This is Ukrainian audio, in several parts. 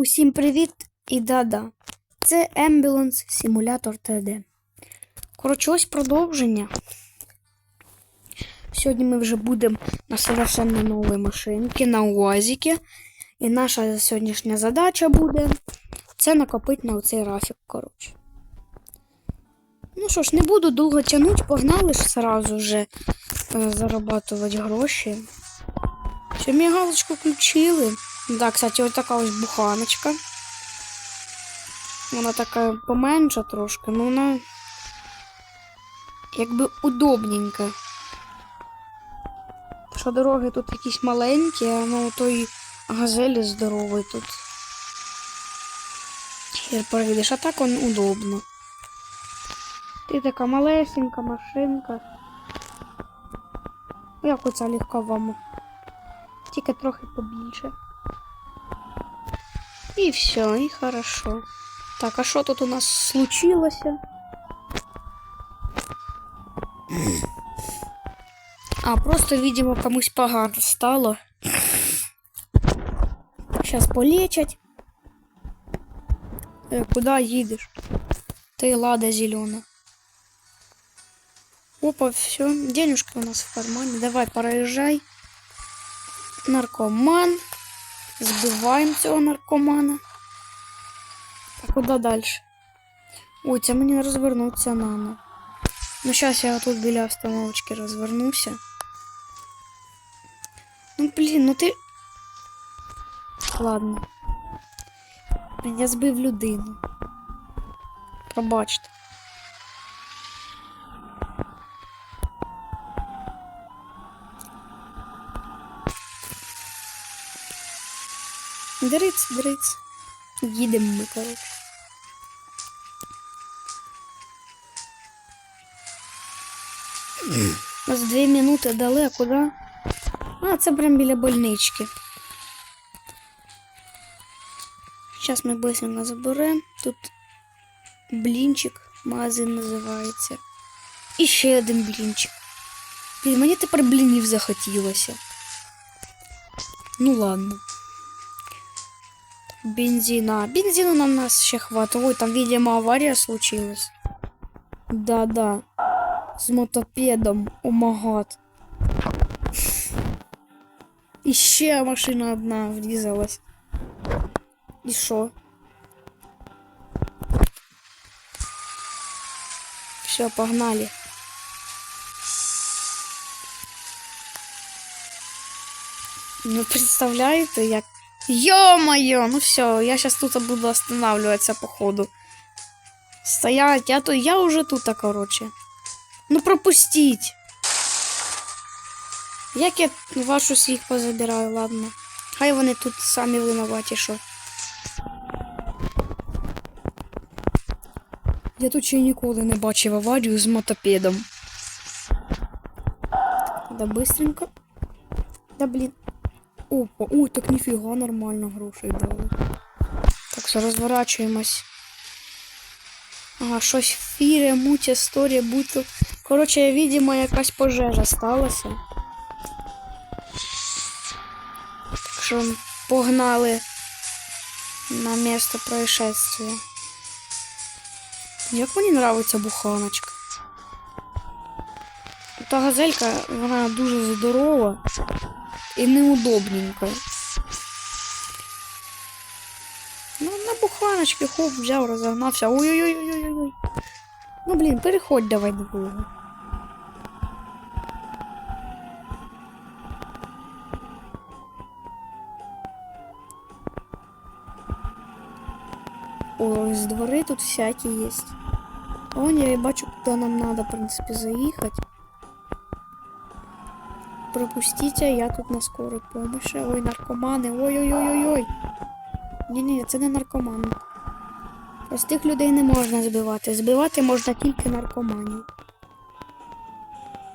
Усім привіт і да-да. Це Ambulance Simulator 3D. Коротше, ось продовження. Сьогодні ми вже будемо на совершенно новій машинці, на УАЗіки. І наша сьогоднішня задача буде це накопити на оцей рафік, коротше. Ну що ж, не буду довго тягнути, погнали ж сразу вже е, зарабатувати гроші. Все, мігалочку включили. Да, кстати, ось така ось буханочка. Вона така поменша трошки, але вона якби удобненька. Що дороги тут якісь маленькі, а ну той газелі здоровий тут. Хер проїдеш, а так он удобно. Ти така малесенька машинка. Як оця легкова. Тільки трохи побільше. І все, і хорошо. Так, а що тут у нас случилося? А, просто, видимо, комусь погано стало. Сейчас полечать. Э, куда едешь? Ты лада зеленая. Опа, все, денежка у нас в кармане. Давай, проезжай. Наркоман. Збиваємо цього наркомана. А куди далі? Ой, це мені розвернутися надо. Ну, зараз я тут біля остановочки розвернуся. Ну, блін, ну ти. Ладно. Я збив людину. Пробачте. Дриць, дриць. Їдемо ми, коротше. У нас дві минути дали, а куди? А, це прям біля больнички. Зараз ми быстренько заберемо. Тут блінчик, магазин називається. І ще один блінчик. Блін, мені тепер блінів захотілося. Ну ладно. Бензина. Бензина нам нас ще хватит. Ой, там, видимо, авария случилась. Да-да. С мотопедом. О магад. І ще машина одна врізалась. І що? Все, погнали. Ну, представляєте, як Ё-моё, ну все, я сейчас тут буду останавливаться по ходу. Стоять, я, то, я уже тут, короче. Ну пропустить. Як я вашу всіх позабираю, ладно. Хай вони тут самі винуваті, що. Я тут ще ніколи не бачив аварію з мотопедом. Да быстренько. Да блін. Опа, ой, так ніфіга нормально грошей дали. Так, розворачуємось. Ага, щось фіре, муть, історія, будь-то. Коротше, видимо, якась пожежа сталася. Так що погнали на місце происшествия. Як мені нравиться буханочка. Та газелька, вона дуже здорова і неудобненько. Ну, на буханочки хоп, взяв, розогнався. Ой-ой-ой-ой-ой-ой. Ну, блін, переходь давай до кого. Ой, з двори тут всякі є. Вон я і бачу, куди нам надо, в принципі, заїхати. Пропустите, я тут на скорой помощи. Ой, наркомани. Ой-ой-ой-ой-ой. Ні-ні, це не наркомани. Простих людей не можна збивати. Збивати можна тільки наркоманів.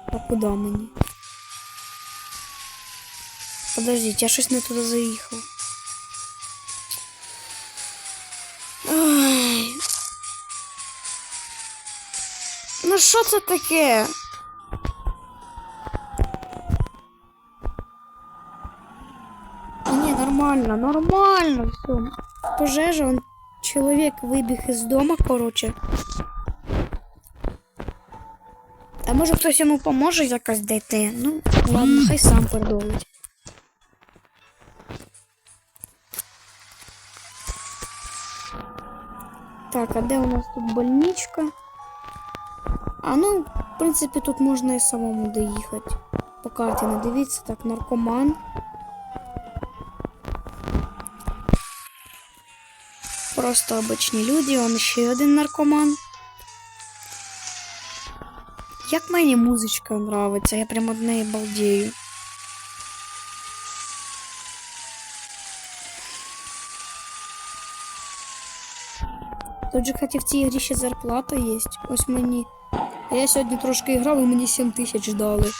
А куди мені? Подождіть, я щось не туди заїхав. Ой. Ну що це таке? Ні, нормально. Нормально, все. Пожежа, он чоловік вибіг із дома, коротше. А може хтось йому поможе якось дійти? Ну, ладно, хай сам продовжить. Так, а де у нас тут больничка? А ну, в принципі, тут можна і самому доїхати. По карті не дивіться, так, наркоман. Просто обичні люди, он ще один наркоман. Як мені музичка нравиться, я прям од неї балдею. Тут же, кстати, в цій грі ще зарплата є. Ось мені. А я сьогодні трошки грав і мені 7 тисяч дали.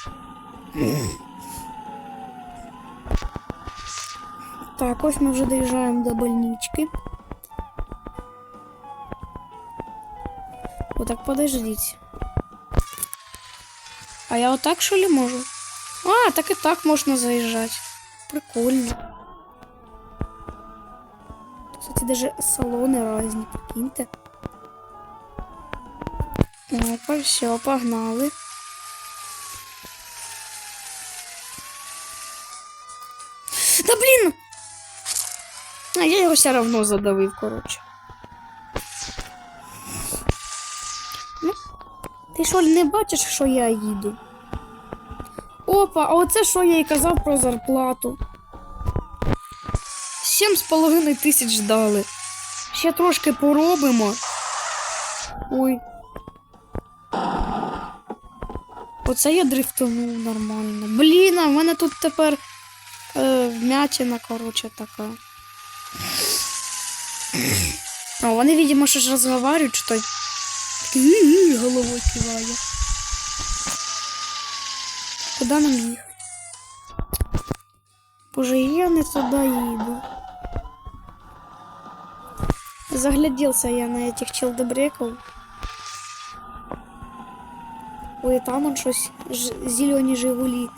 Так, ось ми вже доїжджаємо до больнички. Отак, подождіть. А я отак що ли можу? А, так і так можна заїжджати. Прикольно. Кстати, даже салони разні, прикиньте. Опа, все, погнали. Да блін! А я його все равно задавив, коротше. Ти що не бачиш, що я їду? Опа, а оце що я і казав про зарплату. Сім з половиною тисяч дали. Ще трошки поробимо. Ой. Оце я дрифтанув нормально. Блін, а в мене тут тепер е, вмятина, коротше, така. О, вони, видимо, що ж розговорюють, що такий головою киває. Куди нам їхати? Боже, я не туди їду. Загляделся я на этих челдебреков. Ой, там он щось зелені Жигулі.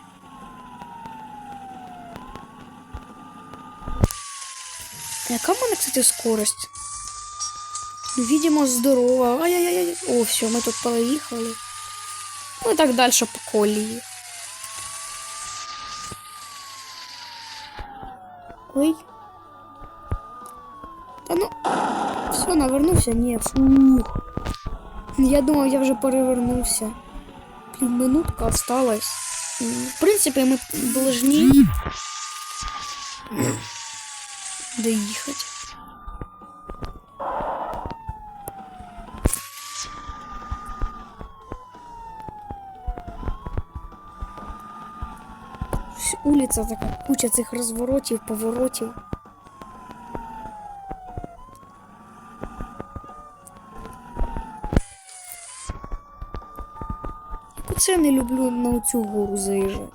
Яка в мене, кстати, скорость? Ну, Видимо, здорова. Ай-яй-яй. О, все, ми тут проїхали. Ну і так далі по колії. Ой. Та ну. Все, навернувся? Ні, фух. Я думав, я вже перевернувся. Блін, минутка осталась. М, В принципі, ми должны доїхати. Улиця така, куча цих розворотів, поворотів. Оце я не люблю на цю гору заїжджати.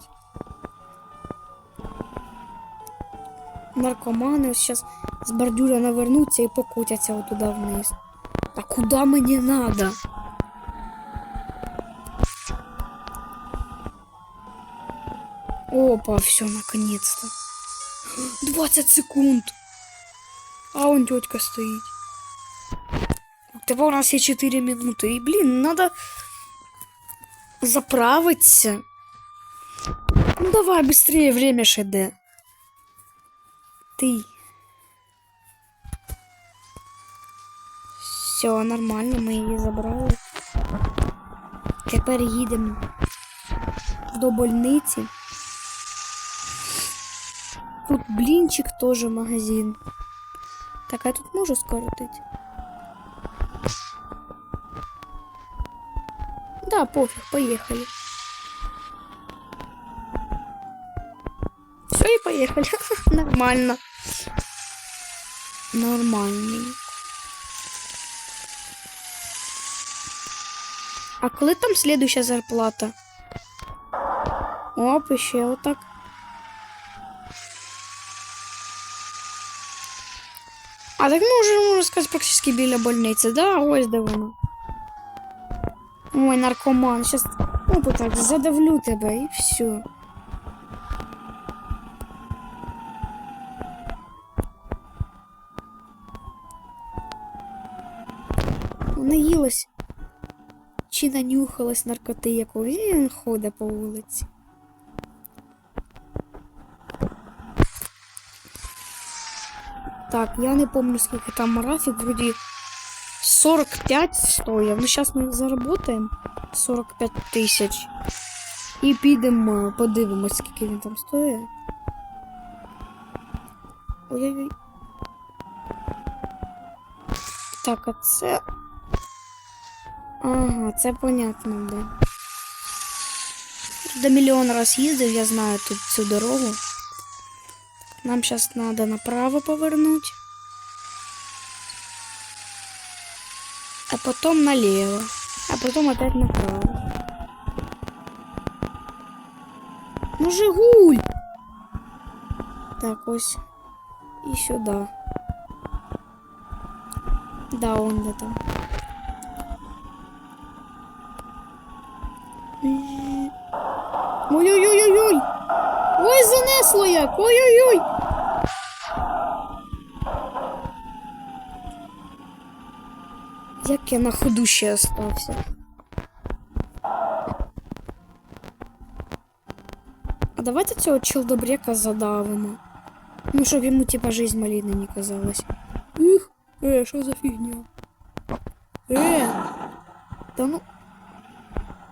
Наркомани ось зараз з бордюра навернуться і покотяться отуда вниз. А куди мені надо? Опа, все, наконец-то. 20 секунд. А он тетка стоит. Тепер у нас є 4 минути. І, блін, надо заправиться. Ну давай быстрее, время ж іде. Ти. Все, нормально, ми її забрали. Тепер їдемо до больниці. Тут блінчик теж магазин. Так, а тут можу скоротити? Да, пофиг, поехали. Все, и поехали. Нормально. Нормальный. А коли там следующая зарплата? Оп, еще вот так. А так ми вже можна сказати практично біля больниці, да? Ось де воно. Ой, наркоман, сейчас ну, опа так задавлю тебе і все. Наїлась чи нанюхалась наркоти якої він ходить по вулиці. Так, я не помню, скільки там рафік, вроді 45 стоїв. Ну, зараз ми заработаємо 45 тисяч. І підемо, подивимось, скільки він там стоїть. Ой-ой-ой. Так, а це. Ага, це понятно, де. До мільйон раз їздив, я знаю тут цю дорогу. Нам зараз треба направо повернути. А потом налево. А потом опять направо. Ну, Жигуль! Так, ось. І сюди. Да, он де там. Ой-ой-ой-ой-ой! Ой, занесло як! Ой-ой-ой! Як я на ходу ще остався. А давайте цього челдобрека задавимо. Ну, щоб йому типа жизнь малина не казалась. Ух, е, що за фігня? Е, та ну.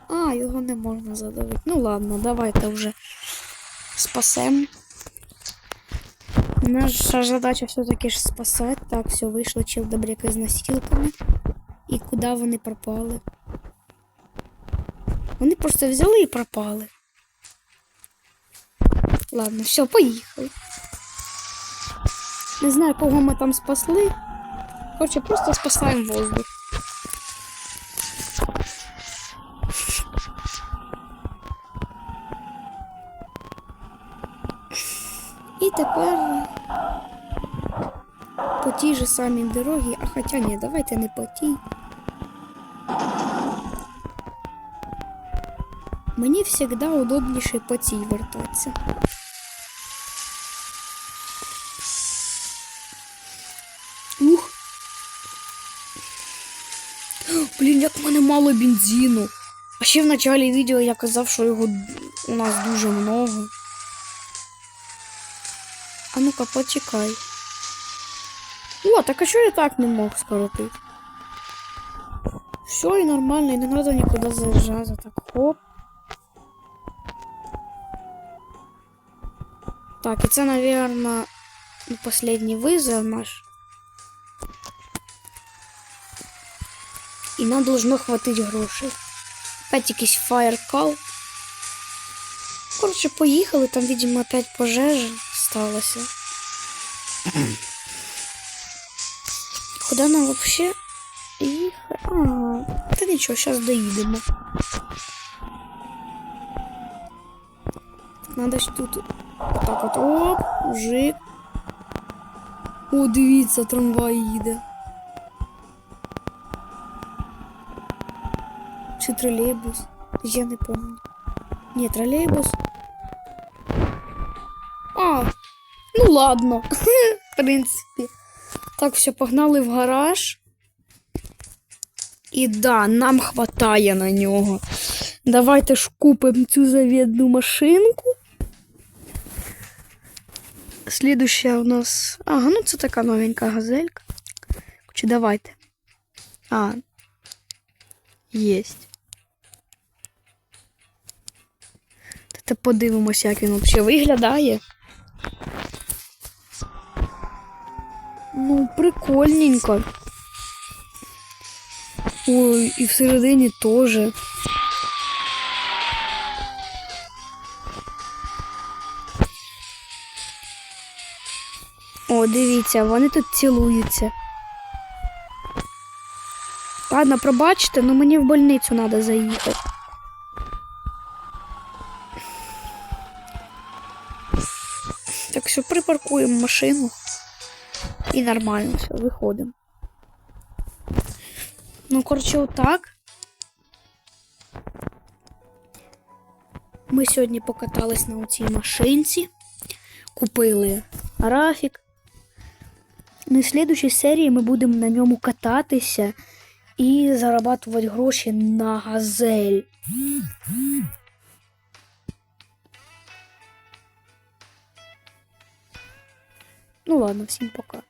А, його не можна задавити. Ну ладно, давайте вже спасем. Наша задача все-таки ж спасати. Так, все, вийшло челдобрека з носілками. І куди вони пропали? Вони просто взяли і пропали. Ладно, все, поїхали. Не знаю, кого ми там спасли. Короче, просто спасаємо воздух. І тепер по тій же самій дорогі, а хоча ні, давайте не по тій. Мені завжди удобніше по цій вертатися. Ух. Блін, як в мене мало бензину. А ще в началі відео я казав, що його у нас дуже много. А ну-ка, почекай. О, так а що я так не мог скоротити? Все і нормально, і не треба нікуди заїжджати. Так, хоп. Так, це, наверное, ну, последний вызов наш. І нам должно хватить грошей. Опять якийсь фаєркал. Коротше, поїхали, там, видимо, опять пожежа сталася. Куда нам вообще їхати? А, та нічого, зараз доїдемо. Надо ж тут отак от оп, мужик. О, дивіться, трамвай їде. Чи тролейбус? Я не помню. Ні, тролейбус. А, ну ладно. В принципі. Так, все, погнали в гараж. І да, нам хватає на нього. Давайте ж купимо цю завідну машинку. Слідуща у нас. Ага, ну це така новенька газелька. Чи давайте. А. Єсть. Та подивимося, як він взагалі виглядає. Ну, прикольненько. Ой, і всередині теж. О, дивіться, вони тут цілуються. Ладно, пробачте, но мені в больницю треба заїхати. Так що припаркуємо машину. І нормально все, виходимо. Ну, коротше, отак. Ми сьогодні покатались на оцій машинці. Купили графік. На слідчій серії ми будемо на ньому кататися і зарабатувати гроші на газель. Ну ладно, всім пока.